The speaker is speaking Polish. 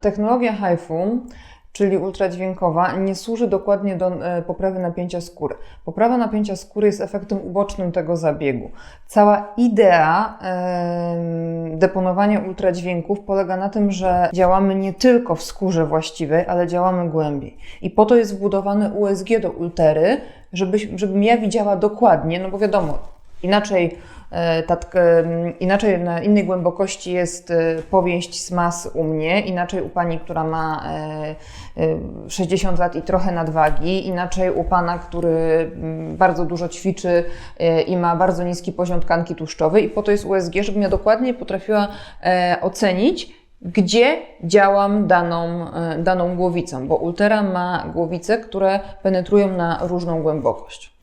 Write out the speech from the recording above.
Technologia HIFU, czyli ultradźwiękowa, nie służy dokładnie do e, poprawy napięcia skóry. Poprawa napięcia skóry jest efektem ubocznym tego zabiegu. Cała idea deponowania ultradźwięków polega na tym, że działamy nie tylko w skórze właściwej, ale działamy głębiej. I po to jest wbudowane USG do ultery, żeby, żebym ja widziała dokładnie, no bo wiadomo, inaczej E, inaczej na innej głębokości jest e, powieść z mas u mnie, inaczej u pani, która ma e, e, 60 lat i trochę nadwagi, inaczej u pana, który mm, bardzo dużo ćwiczy i ma bardzo niski poziom tkanki tłuszczowej i po to jest USG, żebym ja dokładnie potrafiła ocenić, gdzie działam daną, daną głowicą, bo Ultera ma głowice, które penetrują na różną głębokość.